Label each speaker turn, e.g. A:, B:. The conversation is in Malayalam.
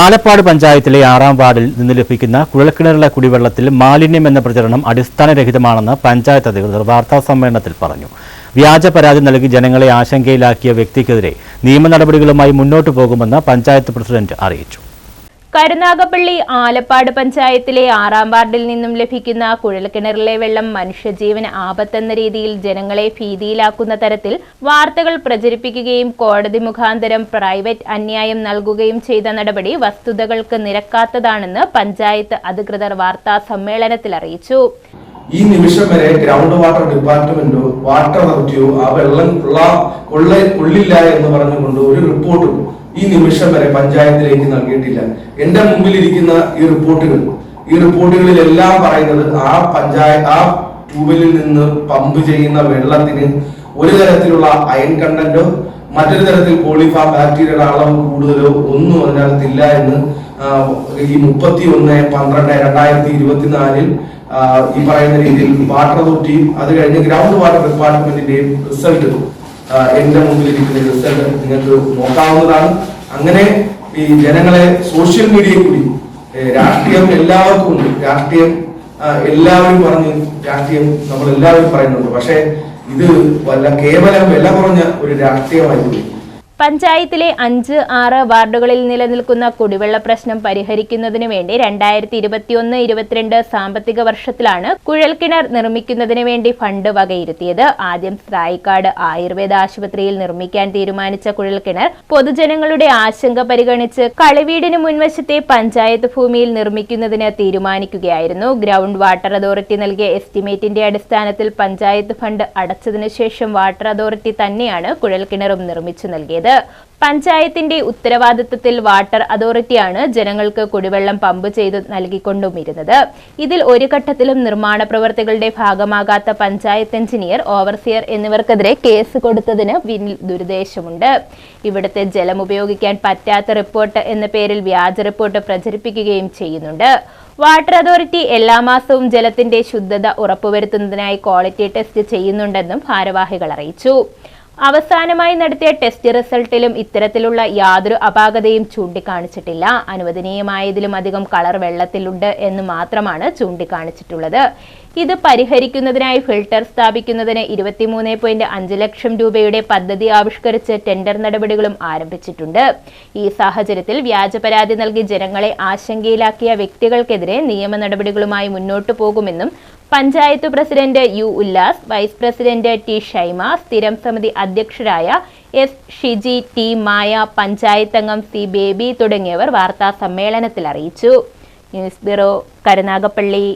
A: ആലപ്പാട് പഞ്ചായത്തിലെ ആറാം വാർഡിൽ നിന്ന് ലഭിക്കുന്ന കുഴൽക്കിണറിലെ കുടിവെള്ളത്തിൽ മാലിന്യം എന്ന പ്രചരണം അടിസ്ഥാനരഹിതമാണെന്ന് പഞ്ചായത്ത് അധികൃതർ വാർത്താ സമ്മേളനത്തിൽ പറഞ്ഞു. വ്യാജ പരാതി നൽകി ജനങ്ങളെ ആശങ്കയിലാക്കിയ വ്യക്തിക്കെതിരെ നിയമ നടപടികളുമായി മുന്നോട്ടു പോകുമെന്ന് പഞ്ചായത്ത് പ്രസിഡന്റ് അറിയിച്ചു.
B: കരുനാഗപ്പള്ളി ആലപ്പാട് പഞ്ചായത്തിലെ ആറാം വാർഡിൽ നിന്നും ലഭിക്കുന്ന കുഴൽക്കിണറിലെ വെള്ളം മനുഷ്യജീവന് ആപത്തെന്ന രീതിയിൽ ജനങ്ങളെ ഭീതിയിലാക്കുന്ന തരത്തിൽ വാർത്തകൾ പ്രചരിപ്പിക്കുകയും കോടതി മുഖാന്തരം പ്രൈവറ്റ് അന്യായം നൽകുകയും ചെയ്ത നടപടി വസ്തുതകൾക്ക് നിരക്കാത്തതാണെന്ന് പഞ്ചായത്ത് അധികൃതർ വാർത്താ സമ്മേളനത്തിൽ അറിയിച്ചു.
C: ഈ നിമിഷം വരെ ഗ്രൗണ്ട് വാട്ടർ ഡിപ്പാർട്ട്മെന്റോ വാട്ടർ അതോറിറ്റിയോ ആ വെള്ളം കൊള്ള കൊള്ളില്ല എന്ന് പറഞ്ഞുകൊണ്ട് ഒരു റിപ്പോർട്ടും ഈ നിമിഷം വരെ പഞ്ചായത്തിലേക്ക് നൽകിയിട്ടില്ല. എന്റെ മുമ്പിൽ ഇരിക്കുന്ന ഈ റിപ്പോർട്ടുകൾ ഈ റിപ്പോർട്ടുകളിൽ എല്ലാം പറയുന്നത് ആ പഞ്ചായത്ത് ആ ട്യൂബിലിൽ നിന്ന് പമ്പ് ചെയ്യുന്ന വെള്ളത്തിന് ഒരു തരത്തിലുള്ള അയൺ കണ്ടന്റോ മറ്റൊരു തരത്തിൽ പോളിഫാം ബാക്ടീരിയയുടെ അളവ് കൂടുതലോ ഒന്നും അതിനകത്തില്ല എന്ന് ഈ മുപ്പത്തി ഒന്ന് പന്ത്രണ്ട് രണ്ടായിരത്തി ഇരുപത്തിനാലിൽ ഈ പറയുന്ന രീതിയിൽ വാട്ടർ അതോറിറ്റിയും അത് കഴിഞ്ഞ് ഗ്രൗണ്ട് വാട്ടർ ഡിപ്പാർട്ട്മെന്റിന്റെയും റിസൾട്ട് എന്റെ മുമ്പിൽ ഇരിക്കുന്ന റിസൾട്ട് നിങ്ങൾക്ക് നോക്കാവുന്നതാണ്. അങ്ങനെ ഈ ജനങ്ങളെ സോഷ്യൽ മീഡിയയിൽ കൂടി രാഷ്ട്രീയം എല്ലാവർക്കും ഉണ്ട്. രാഷ്ട്രീയം എല്ലാവരും പറഞ്ഞ് രാഷ്ട്രീയം നമ്മൾ എല്ലാവരും പറയുന്നുണ്ട്. പക്ഷേ ഇത് വല്ല കേവലം വില കുറഞ്ഞ ഒരു രാഷ്ട്രീയമായിരുന്നു
B: പഞ്ചായത്തിലെ അഞ്ച് ആറ് വാർഡുകളിൽ നിലനിൽക്കുന്ന കുടിവെള്ള പ്രശ്നം പരിഹരിക്കുന്നതിന് വേണ്ടി രണ്ടായിരത്തി ഇരുപത്തിയൊന്ന് ഇരുപത്തിരണ്ട് സാമ്പത്തിക വർഷത്തിലാണ് കുഴൽക്കിണർ നിർമ്മിക്കുന്നതിന് വേണ്ടി ഫണ്ട് വകയിരുത്തിയത്. ആദ്യം സായിക്കാട് ആയുർവേദ ആശുപത്രിയിൽ നിർമ്മിക്കാൻ തീരുമാനിച്ച കുഴൽക്കിണർ പൊതുജനങ്ങളുടെ ആശങ്ക പരിഗണിച്ച് കളിവീടിന് മുൻവശത്തെ പഞ്ചായത്ത് ഭൂമിയിൽ നിർമ്മിക്കുന്നതിന് തീരുമാനിക്കുകയായിരുന്നു. ഗ്രൗണ്ട് വാട്ടർ അതോറിറ്റി നൽകിയ എസ്റ്റിമേറ്റിന്റെ അടിസ്ഥാനത്തിൽ പഞ്ചായത്ത് ഫണ്ട് അടച്ചതിനു ശേഷം വാട്ടർ അതോറിറ്റി തന്നെയാണ് കുഴൽക്കിണറും നിർമ്മിച്ചു നൽകിയത്. പഞ്ചായത്തിന്റെ ഉത്തരവാദിത്തത്തിൽ വാട്ടർ അതോറിറ്റിയാണ് ജനങ്ങൾക്ക് കുടിവെള്ളം പമ്പ് ചെയ്ത് നൽകിക്കൊണ്ടുമിരുന്നത്. ഇതിൽ ഒരു ഘട്ടത്തിലും നിർമ്മാണ പ്രവർത്തികളുടെ ഭാഗമാകാത്ത പഞ്ചായത്ത് എഞ്ചിനീയർ ഓവർസിയർ എന്നിവർക്കെതിരെ കേസ് കൊടുത്തതിന് പിന്നിൽ ദുരുദ്ദേശമുണ്ട്. ഇവിടുത്തെ ജലം ഉപയോഗിക്കാൻ പറ്റാത്ത റിപ്പോർട്ട് എന്ന പേരിൽ വ്യാജ റിപ്പോർട്ട് പ്രചരിപ്പിക്കുകയും ചെയ്യുന്നുണ്ട്. വാട്ടർ അതോറിറ്റി എല്ലാ മാസവും ജലത്തിന്റെ ശുദ്ധത ഉറപ്പുവരുത്തുന്നതിനായി ക്വാളിറ്റി ടെസ്റ്റ് ചെയ്യുന്നുണ്ടെന്നും ഭാരവാഹികൾ അറിയിച്ചു. അവസാനമായി നടത്തിയ ടെസ്റ്റ് റിസൾട്ടിലും ഇത്തരത്തിലുള്ള യാതൊരു അപാകതയും ചൂണ്ടിക്കാണിച്ചിട്ടില്ല. അനുവദനീയമായതിലും അധികം കളർ വെള്ളത്തിലുണ്ട് എന്ന് മാത്രമാണ് ചൂണ്ടിക്കാണിച്ചിട്ടുള്ളത്. ഇത് പരിഹരിക്കുന്നതിനായി ഫിൽട്ടർ സ്ഥാപിക്കുന്നതിന് ഇരുപത്തിമൂന്ന് പോയിന്റ് അഞ്ച് ലക്ഷം രൂപയുടെ പദ്ധതി ആവിഷ്കരിച്ച് ടെൻഡർ നടപടികളും ആരംഭിച്ചിട്ടുണ്ട്. ഈ സാഹചര്യത്തിൽ വ്യാജ പരാതി നൽകി ജനങ്ങളെ ആശങ്കയിലാക്കിയ വ്യക്തികൾക്കെതിരെ നിയമ നടപടികളുമായി മുന്നോട്ടു പോകുമെന്നും panchayat president U Ullas vice president T Shaima സ്ഥിരം സമിതി അധ്യക്ഷരായ എസ് ഷിജി ടി മായ പഞ്ചായത്ത് അംഗം സി ബേബി തുടങ്ങിയവർ വാർത്താ സമ്മേളനത്തിൽ അറിയിച്ചു. News bureau Karunagappally.